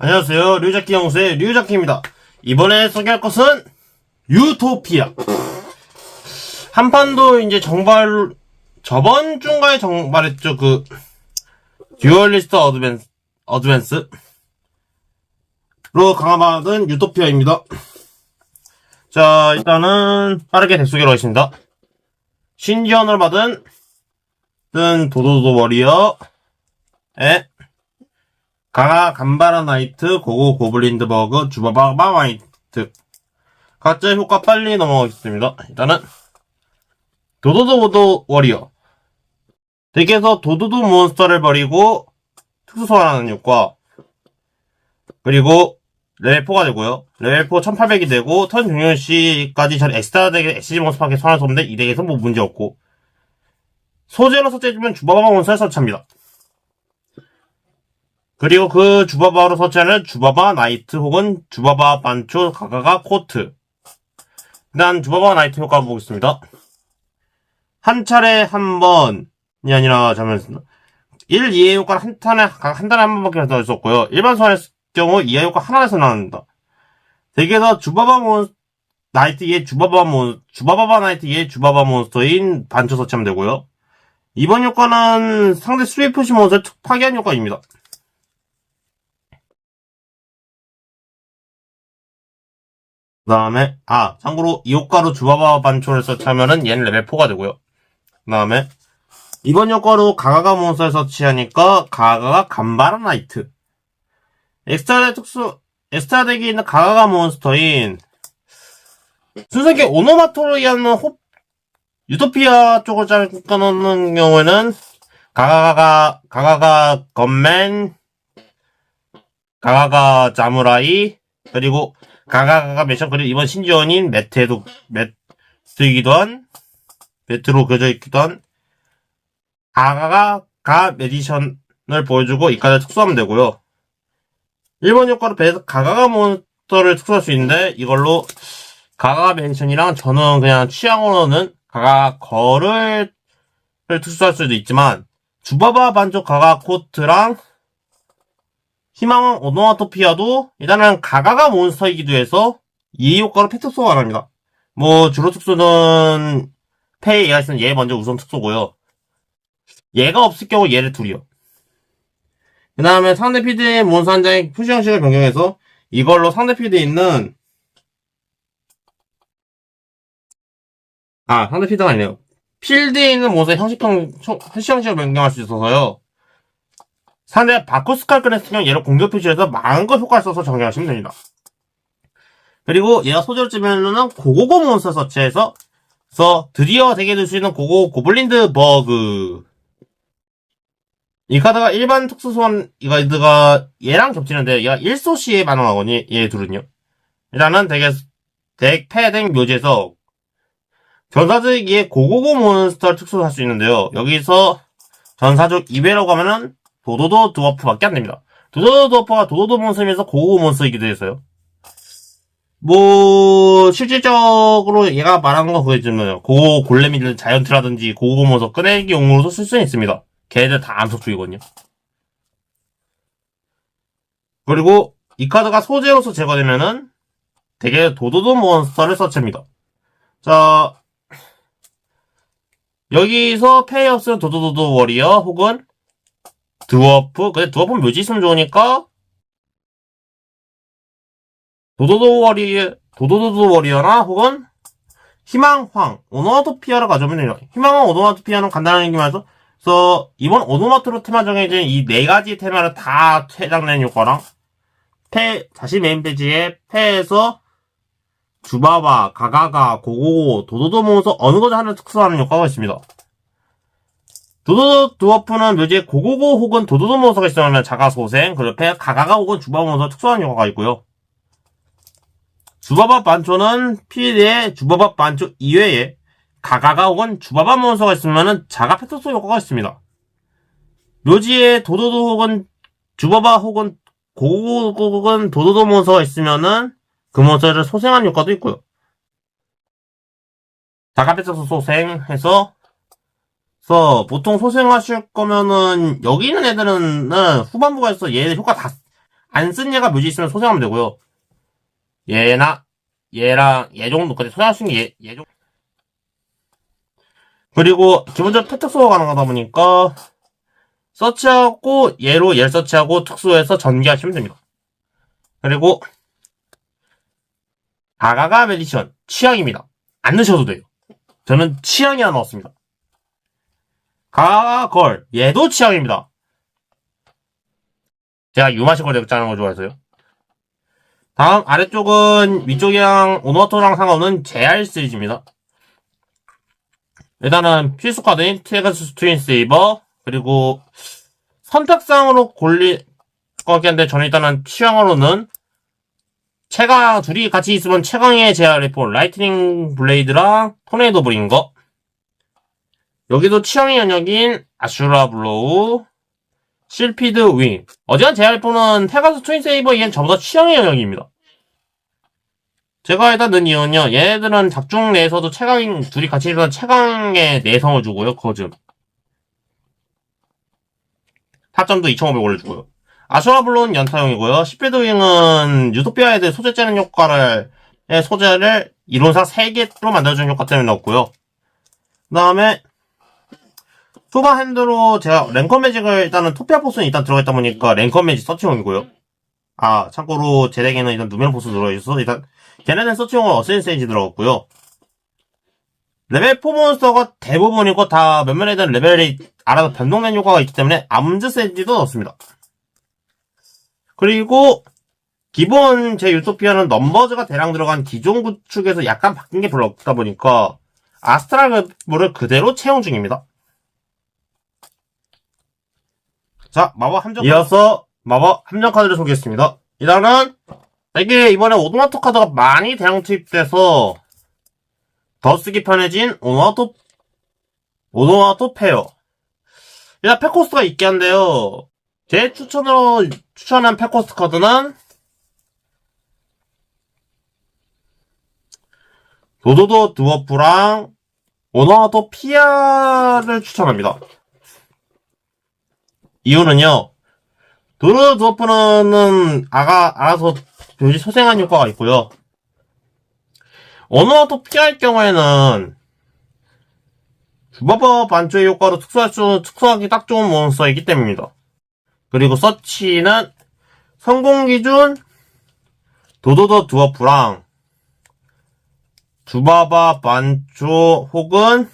안녕하세요. 류자키 영수의 류자키입니다. 이번에 소개할 것은 유토피아. 한판도 이제 정발, 저번 주인가에 정발했죠. 그, 듀얼리스트 어드밴스, 어드밴스. 로 강화받은 유토피아입니다. 자, 일단은 빠르게 대소개로 하겠습니다. 신지원을 받은 뜬 도도도 워리어 에 가가 간바라 나이트 고고 고블린드 버그 주바바바 나이트 각자 효과 빨리 넘어가겠습니다. 일단은 도도도 모도 워리어 덱에서 도도도 몬스터를 버리고 특수 소환하는 효과 그리고 레벨 4가 되고요. 레벨 4 1800이 되고 턴 종료 시까지 전 엑스트라 덱에 SG 몬스터 밖에 소환할 수 없는데 이 덱에서 뭐 문제 없고 소재로 설치해주면 주바바 몬스터를 설치합니다. 그리고 그 주바바로 설치하는 주바바 나이트 혹은 주바바 반초 가가가 코트 일단 주바바 나이트 효과 보겠습니다. 한 차례 한 번이 아니라 잠깐만요. 1, 2의 효과는 한 탄에 한 달에 한 번밖에 더수 없고요. 일반 소환했을 경우 2의 효과 하나에서 나옵니다. 덱에서 주바바 몬 나이트 의 주바바 몬 주바바바 나이트 의 주바바 몬스터인 반초 설치하면 되고요. 이번 효과는 상대 스위프시 몬스터를 툭 파괴한 효과입니다. 그 다음에, 아, 참고로 이 효과로 주바바 반초를 설치하면은 얘는 레벨 4가 되고요. 그 다음에, 이번 효과로 가가가 몬스터를 설치하니까 가가가 간바라 나이트. 엑스트라 덱 특수, 엑스트라 덱에 있는 가가가 몬스터인 순수하게 오노마토로이하는 호, 유토피아 쪽을 짜는 경우에는 가가가가 가가가 건맨 가가가 자무라이 그리고 가가가가 미션 그리고 이번 신지원인 매트에도 매트이기도 한 매트로 그려져 있기도 한 가가가 메디션을 보여주고 이 카드 특수하면 되고요. 1번 효과로 배에서 가가가 몬스터를 특수할 수 있는데 이걸로 가가 메디션이랑 저는 그냥 취향으로는 가가 거를 특수할 수도 있지만 주바바 반쪽 가가 코트랑 희망은 오노아토피아도 일단은 가가가 몬스터이기도 해서 이 효과로 패 특수가 안 합니다. 뭐 주로 특수는 패에 얘가 있으면 얘 먼저 우선 특수고요. 얘가 없을 경우 얘를 둘이요. 그 다음에 상대 피드의 몬스터 한 장의 푸시 형식을 변경해서 이걸로 상대 피드에 있는 아 상대 피드가 아니네요. 필드에 있는 몬스터 형식형 푸시 형식을 변경할 수 있어서요. 상대 바코스칼 꺼냈을 경우 얘를 공격 표시해서 마음껏 효과를 써서 정리하시면 됩니다. 그리고 얘가 소재로 찌면은 고고고 몬스터 서치해서 그래서 드디어 덱에 둘수 있는 고고 고블린드 버그 이 카드가 일반 특수 소환 이 카드가 얘랑 겹치는데 얘가 1소시에 반응하거든요. 얘 둘은요. 일단은 덱에 덱 패덱 묘지에서 전사적이에 고고고 몬스터를 특수할 수 있는데요. 여기서 전사적 2배라고 하면은 도도도 드워프밖에 안 됩니다. 도도도 드워프가 도도도 몬스터이면서 고고고 몬스터이기도 해서요. 뭐 실질적으로 얘가 말하는 거 그거잖아요. 고고 골렘이든 자이언트라든지 고고고 몬스터 꺼내기 용으로도 쓸 수는 있습니다. 걔네들 다 암석주이거든요. 그리고 이 카드가 소재로서 제거되면은 되게 도도도 몬스터를 서치합니다. 자, 여기서 페이업스는 도도도도 워리어 혹은 드워프, 근데 드워프는 묘지 있으면 좋으니까 도도도 워리어, 도도도도 워리어나 혹은 희망황, 오노마토피아를 가져오면 돼요. 희망황, 오노마토피아는 간단한 얘기만 해서 그래서 이번 오노마토로 테마 정해진 이 네 가지 테마를 다 퇴장낸 효과랑 패 다시 메인 페이지에 패에서 주바바, 가가가, 고고고, 도도도 모아서 어느 것을 하나 특수하는 효과가 있습니다. 도도도 드워프는 묘지에 고고고 혹은 도도도 모서가 있으면 자가소생, 그 옆에 가가가 혹은 주바바 모서 특수한 효과가 있고요. 주바바 반초는 필드에 주바바 반초 이외에 가가가 혹은 주바바 몬스터가 있으면 자가 패터소 효과가 있습니다. 묘지에 도도도 혹은 주바바 혹은 고고 혹은 도도도 몬스터가 있으면은 그 몬스터를 소생하는 효과도 있고요. 자가 패터소 소생해서 그래서 보통 소생하실 거면은 여기 있는 애들은 후반부가 있어 얘 효과 다 안 쓴 얘가 묘지 있으면 소생하면 되고요. 얘나 얘랑 얘 정도까지 있는 게 얘, 얘 정도. 그리고 기본적으로 패특수가 가능하다 보니까 서치하고 얘로 얘를 서치하고 특수해서 전개하시면 됩니다. 그리고 가가가 메디션 취향입니다. 안 넣으셔도 돼요. 저는 취향이 하나 넣었습니다. 가걸 얘도 취향입니다. 제가 유마식을 되게 짜는 거 좋아해서요. 다음 아래쪽은 위쪽이랑 오너토랑 상관없는 JR 시리즈입니다. 일단은 필수 카드인 티에가스 트윈 세이버 그리고 선택상으로 골릴 거긴 한데 저는 일단은 취향으로는 최강 둘이 같이 있으면 최강의 JR 리포 라이트닝 블레이드랑 토네이도 브린 거 여기도 취향의 영역인 아슈라 블로우 실피드 윙. 어지간 JR4는 페가스 트윈 세이버 얘는 저보다 취향의 영역입니다. 제가 일단 넣은 이유는요, 얘네들은 작중 내에서도 최강인, 둘이 같이 있어서 최강의 내성을 주고요, 거즘. 타점도 2500 올려주고요. 아슈라 블로우는 연타용이고요, 실피드 윙은 유토피아 애들 소재 째는 효과를, 의 소재를 이론상 3개로 만들어주는 효과 때문에 넣었고요. 그 다음에, 초반 핸드로 제가 랭커 매직을 일단은 토피아 포스는 일단 들어가 있다 보니까 랭커 매직 서치용이고요. 아, 참고로 제 덱에는 일단 누메론 포스 들어있어서 일단 걔네는 서치용은 어센 세이지 들어갔고요. 레벨 4 몬스터가 대부분이고 다 몇몇 애들은 레벨이 알아서 변동된 효과가 있기 때문에 암즈 세이지도 넣었습니다. 그리고 기본 제 유토피아는 넘버즈가 대량 들어간 기존 구축에서 약간 바뀐 게 별로 없다 보니까 아스트랄을 그대로 채용 중입니다. 자, 마법 함정 이어서 마법 함정 카드를 소개했습니다. 일단은 이게 이번에 오토마토 카드가 많이 대량 투입돼서 더 쓰기 편해진 오토마토 오토마토 페어. 일단 패코스가 있게 한데요. 제 추천으로 추천한 패코스 카드는 도도도 드워프랑 오너도 피아를 추천합니다. 이유는요. 도르 드워프는 아가 알아서 묘지 소생한 효과가 있고요. 언어도 피할 경우에는 주버버 반초의 효과로 특수할 수, 특수하기 딱 좋은 몬스터이기 때문입니다. 그리고 서치는 성공 기준 도도더 드워프랑 주바바 반초 혹은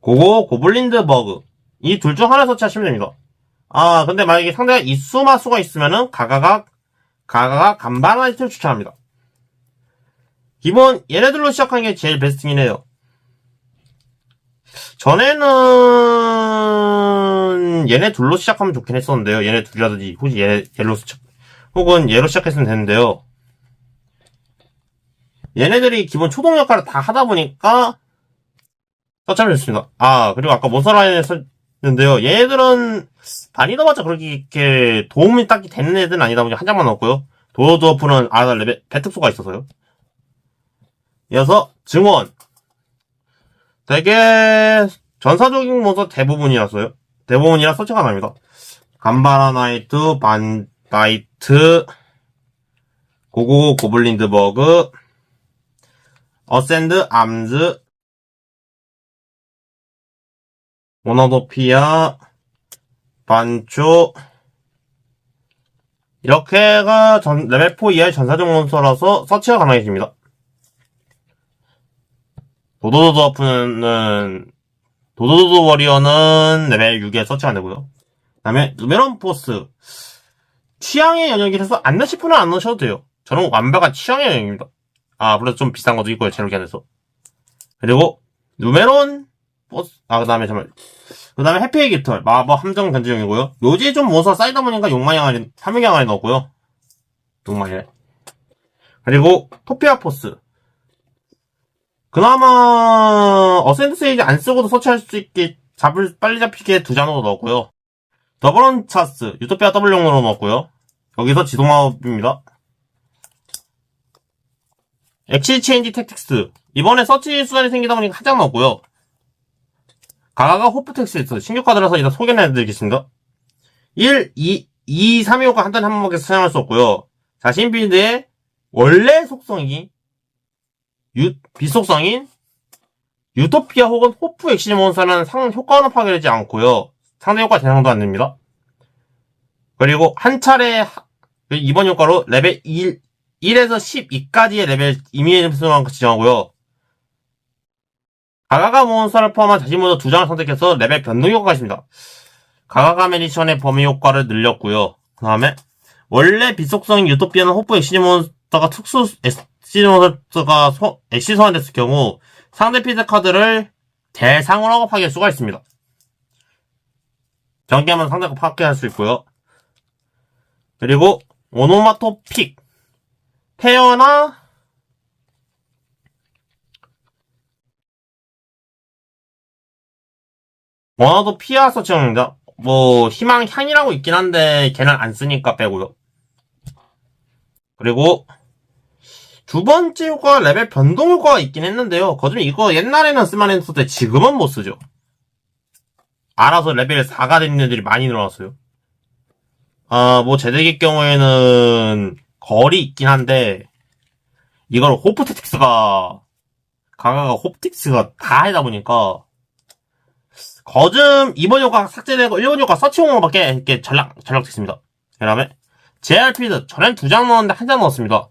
고고 고블린드 버그 이 둘 중 하나 서치하시면 됩니다. 아 근데 만약에 상대가 이수마수가 있으면은 가가가 가가가 간반화이트를 추천합니다. 기본 얘네들로 시작하는 게 제일 베스트긴 해요. 전에는 얘네 둘로 시작하면 좋긴 했었는데요. 얘네 둘이라든지 혹시 얘, 얘로 시작 혹은 얘로 시작했으면 되는데요. 얘네들이 기본 초동 역할을 다 하다 보니까 서참이 좋습니다. 아 그리고 아까 몬스터라인에 얘네들은 많이 넣어봤자 그렇게 도움이 딱히 되는 애들은 아니다 보니 한 장만 넣었고요. 도어드워프는 아나 레벨 배특수가 있어서요. 이어서 증원 되게 전사적인 몬스터 대부분이라서요. 대부분이라 설치가 납니다. 간바라 나이트, 반 나이트, 고고 고블린드 버그, 어센드 암즈, 모노도피아, 반초, 이렇게가 전, 레벨 4 이하의 전사적 몬스터라서 서치가 가능해집니다. 도도도도 아프는 도도도도 워리어는 레벨 6에 서치가 되고요. 그 다음에 누메론 포스 취향의 영역이라서 안 넣으실 분은 안 넣으셔도 돼요. 저는 완벽한 취향의 영역입니다. 아 물론 좀 비싼 것도 있고요. 제로기 안에서 그리고 누메론 포스 아 그 다음에 잠깐 그 다음에 해피의 깃털 마법 함정 견제용이고요. 묘지에 좀 몬스터 쌓이다 보니까 용마양아리 파밍양아리 넣었고요. 용마에 그리고 토피아 포스 그나마 어센드 세이지 안 쓰고도 서치할 수 있게 잡을 빨리 잡히게 두 잔으로 넣었고요. 더블런 차스 유토피아 더블용으로 넣었고요. 여기서 지동마법입니다. 엑시 체인지 택틱스 이번에 서치 수단이 생기다 보니까 한 장 넣었고요. 가가가 호프텍스에서 신규 카드라서 일단 소개를 해드리겠습니다. 1, 2, 이 3위 효과 한 단에 한 번밖에 사용할 수 없고요. 자신 빌드의 원래 속성이 유, 비속성인 유토피아 혹은 호프 엑시즈 몬스터는 상 효과는 파괴되지 않고요. 상대 효과 대상도 안 됩니다. 그리고 한 차례 이번 효과로 레벨 1, 1에서 12까지의 레벨 이미지만 지정하고요. 가가가 몬스터를 포함한 자신 모두 두 장을 선택해서 레벨 변동 효과가 있습니다. 가가가 메디션의 범위 효과를 늘렸고요. 그 다음에 원래 비속성인 유토피아는 호프 엑시즈 몬스터가 특수 엑시즈 몬스터가 소, 엑시 소환됐을 경우 상대 피드 카드를 대상으로 파괴할 수가 있습니다. 전개하면 상대가 파괴할 수 있고요. 그리고 오노마토픽 페어나 원어도 피아 서치형입니다. 뭐 희망 향이라고 있긴 한데 걔는 안 쓰니까 빼고요. 그리고 두 번째 효과가 레벨 변동 효과가 있긴 했는데요. 거좀 이거 옛날에는 쓸만했을 때 지금은 못 쓰죠. 알아서 레벨 4가 되는 애들이 많이 늘어났어요. 아, 뭐, 제덱의 경우에는 거리 있긴 한데, 이걸 호프테틱스가, 가가가 호프텍스가 다 하다 보니까, 거즘 2번 효과 삭제되고 1번 효과 서치용으로밖에 이렇게 전락, 전락됐습니다. 그 다음에, JRP드, 전엔 두 장 넣었는데 한 장 넣었습니다.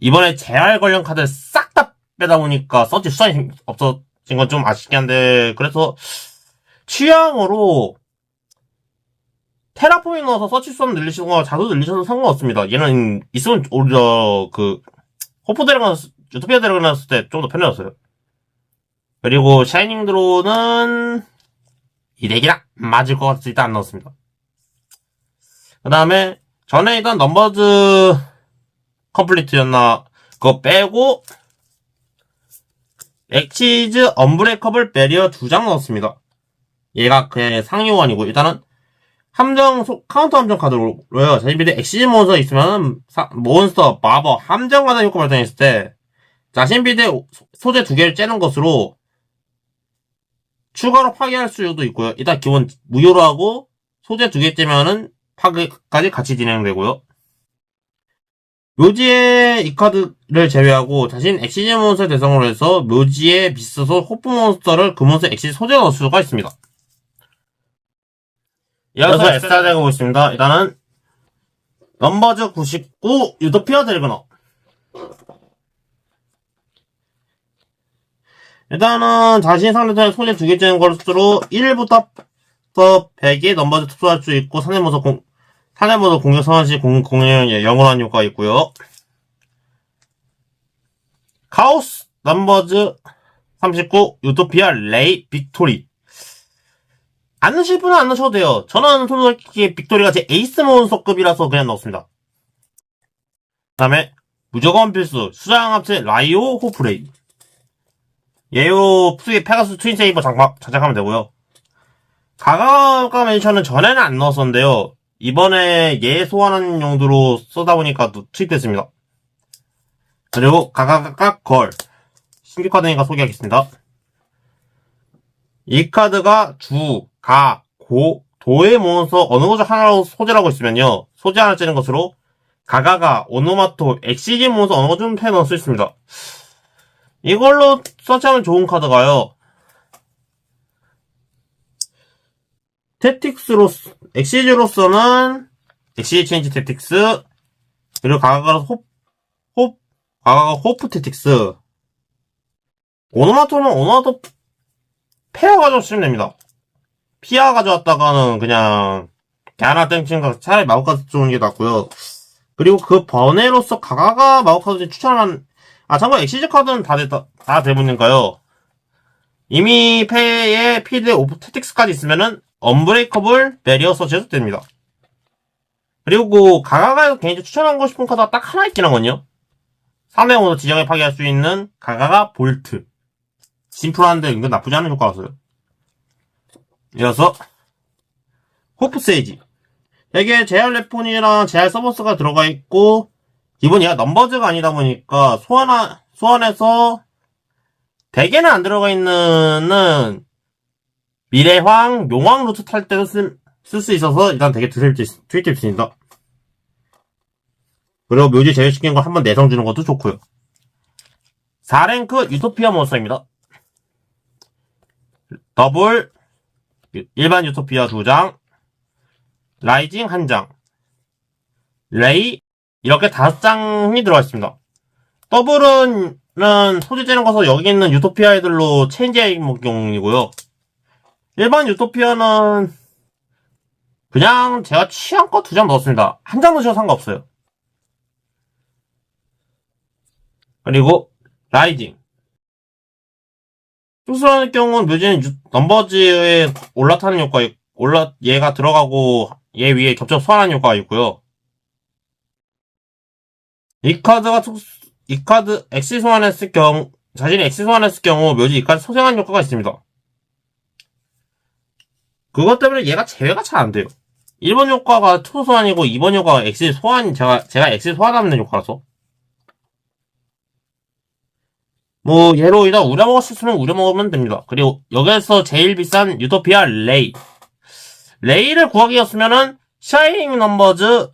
이번에 재활 관련 카드 싹 다 빼다 보니까 서치 수단이 없어진 건 좀 아쉽긴 한데, 그래서, 취향으로, 테라포밍 넣어서 서치 수단 늘리시거나 자수 늘리셔도 상관없습니다. 얘는 있으면 오히려 그 호프 데려가 유토피아 데려가놨을 때 좀 더 편해졌어요. 그리고 샤이닝 드로는 이 렉이랑 맞을 것 같을 때안 넣었습니다. 그 다음에 전에 있던 넘버즈 컴플리트였나 그거 빼고 엑시즈 언브레이커블 베리어 두장 넣었습니다. 얘가 그냥 상위원이고 일단은 함정 소- 카운터 함정 카드로요. 자신비드 엑시즈 몬스터 있으면 사- 몬스터 마법 함정 가드 효과 발동했을 때 자신 비드 소재 두 개를 째는 것으로 추가로 파괴할 수도 있고요. 일단 기본 무효로 하고 소재 두 개 째면은 파괴까지 같이 진행되고요. 묘지의 이 카드를 제외하고 자신 엑시즈 몬스터 대상으로 해서 묘지의 비스소 호프 몬스터를 그 몬스터 엑시즈 소재로 넣을 수가 있습니다. 이어서 에스타 되고 있습니다. 일단은 넘버즈 99 유토피아 드래그너 일단은 자신 상대편에 소재 두 개 째는 것으로 1부터 100의 넘버즈 특수할 수 있고 상대모서 공 상대모서 공격 선언 시 공, 공연 영원한 효과가 있고요. 카오스 넘버즈 39 유토피아 레이 빅토리 안 넣으실 분은 안 넣으셔도 돼요. 저는 솔직히 빅토리가 제 에이스 몬스터급이라서 그냥 넣었습니다. 그 다음에 무조건 필수 수장 합체 라이오 호프레이 예요 푸의 페가스 트윈 세이버 장착, 장착하면 되고요. 가가가 멘션은 전에는 안 넣었었는데요. 이번에 얘 소환하는 용도로 쓰다 보니까 또 투입됐습니다. 그리고 가가가 걸 신규 카드니까 소개하겠습니다. 이 카드가 주, 가, 고, 도의 몬스터 어느 것중 하나로 소재라고 있으면요. 소재 하나 째는 것으로 가가가, 오노마토, 엑시지 몬스터 어느 것중패 넣을 수 있습니다. 이걸로 서치하면 좋은 카드가요. 테틱스로서, 엑시즈로서는 엑시지 체인지 테틱스, 그리고 가가가 호, 호, 가가가 호프 테틱스, 오노마토는 오노마토 페어 가져오시면 됩니다. 피아 가져왔다가는 그냥 개하나 땡친가 차라리 마우카드 좋은 게 낫고요. 그리고 그 번외로서 가가가 마우카드 추천한 아 참고로 엑시즈 카드는 다 됐다 다 대부분인가요? 이미 패에 피드 오브 테틱스까지 있으면은 언브레이커블 베리어 서치해도 됩니다. 그리고 그 가가가 개인적으로 추천하고 싶은 카드가 딱 하나 있긴 하거든요. 3회 모두 지정에 파괴할 수 있는 가가가 볼트. 심플한데 은근 나쁘지 않은 효과였어요. 이어서 호프 세이지. 여기에 제알 레폰이랑 제알 서버스가 들어가 있고 기본 얘가 넘버즈가 아니다 보니까 소환하, 소환해서 대개는 안 들어가 있는 미래황, 용왕 루트 탈 때도 쓸, 쓸수 있어서 일단 되게 트위트입니다. 그리고 묘지 제외시킨 거 한 번 내성 주는 것도 좋고요. 4랭크 유토피아 몬스터입니다. 더블 일반 유토피아 2장 라이징 1장 레이 이렇게 5장이 들어가 있습니다. 더블은 소재 째는 거서 여기 있는 유토피아 애들로 체인지 목용이고요. 일반 유토피아는 그냥 제가 취향껏 두 장 넣었습니다. 한 장 넣으셔도 상관없어요. 그리고 라이징 특수라는 경우는 묘지는 유- 넘버즈에 올라타는 효과, 있- 올라, 얘가 들어가고 얘 위에 겹쳐 소환하는 효과가 있고요. 이 카드가 특수, 이 카드 엑시 소환했을 경우, 자신이 엑시 소환했을 경우 묘지 이 카드 소생하는 효과가 있습니다. 그것 때문에 얘가 제외가 잘 안 돼요. 1번 효과가 투 소환이고 2번 효과가 엑시 소환, 제가, 제가 엑시 소환하는 효과라서. 뭐 얘로 일단 우려먹을 수 있으면 우려먹으면 됩니다. 그리고 여기에서 제일 비싼 유토피아 레이 레이를 구하기였으면은 샤이닝 넘버즈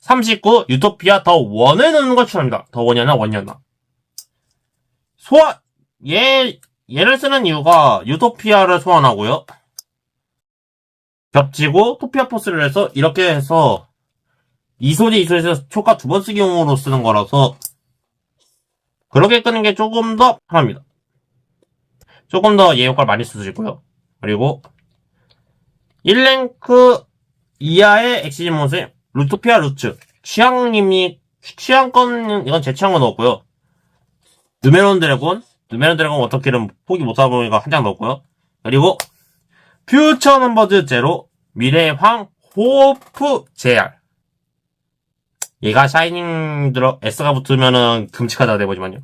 39 유토피아 더 원을 넣는 걸 추천합니다. 더 원이었나 원이었나 소환 얘 얘를 쓰는 이유가 유토피아를 소환하고요. 겹치고 토피아 포스를 해서 이렇게 해서 이소지 이소지에서 효과 두 번 쓰기 용으로 쓰는 거라서 그렇게 끄는 게 조금 더 편합니다. 조금 더 얘 효과를 많이 쓸 수 있고요. 그리고 1랭크 이하의 엑시즌 몬스의 루토피아 루츠. 취향님이, 취향권, 이건 제 취향거 넣었고요. 누메론 드래곤, 누메론 드래곤 워터킬은 포기 못하보니까 한 장 넣었고요. 그리고 퓨처 넘버즈 제로, 미래의 황, 호프 JR. 얘가 샤이닝 들어 S가 붙으면은 금치하다 돼보지만요.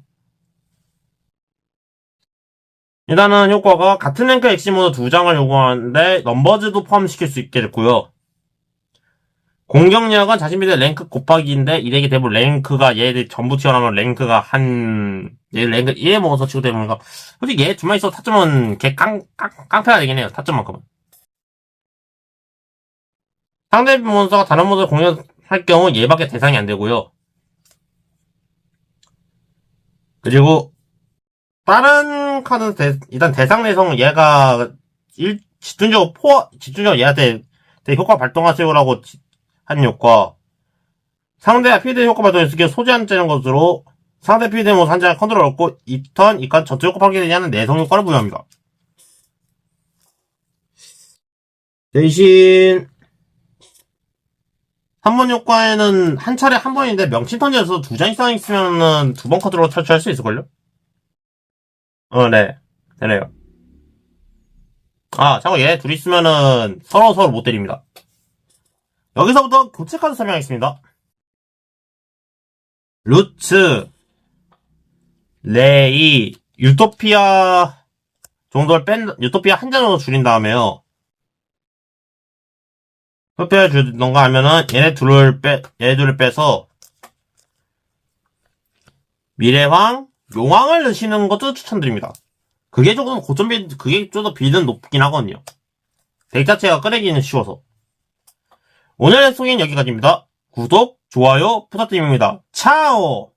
일단은 효과가 같은 랭크 엑시모드 두 장을 요구하는데 넘버즈도 포함시킬 수 있게 됐고요. 공격력은 자신 믿는 랭크 곱하기인데 이 덱이 대부분 랭크가 얘들 전부 튀어나오면 랭크가 한, 얘 랭크 1에 먹어서 치고 되니까 솔직히 얘 두만 있어도 타점은 개 깡, 깡, 깡패가 되긴 해요. 타점만큼은. 상대 몬스터가 다른 몬스터 공격할 경우 얘밖에 대상이 안 되고요. 그리고 다른 카드 대, 일단 대상 내성 얘가 일, 집중적으로 포 집중적으로 얘한테 되게 효과 발동하세요라고 지- 한 효과 상대가 필드 효과 발동했을 때 소지한 째는 것으로 상대 필드 모습 한 장을 컨트롤 얻고 2턴 이칸 전투 효과 파괴되냐는 내성 효과를 부여합니다. 대신 3번 효과에는 한 차례 한 번인데 명칭 턴에서 두 장 이상 있으면은 두번 카드로 탈출할 수 있을걸요? 어, 네. 되네요. 아, 참고 얘둘 있으면은 서로 서로 못 때립니다. 여기서부터 교체 카드 설명하겠습니다. 루츠, 레이, 유토피아 정도를 뺀, 유토피아 한장 정도 줄인 다음에요. 유토피아 주던가 하면은 얘네 둘을 빼, 얘네 둘을 빼서 미래황, 용왕을 넣으시는 것도 추천드립니다. 그게 조금 고점 비, 그게 좀더 비는 높긴 하거든요. 덱 자체가 꺼내기는 쉬워서. 오늘의 소개는 여기까지입니다. 구독, 좋아요 부탁드립니다. 차오!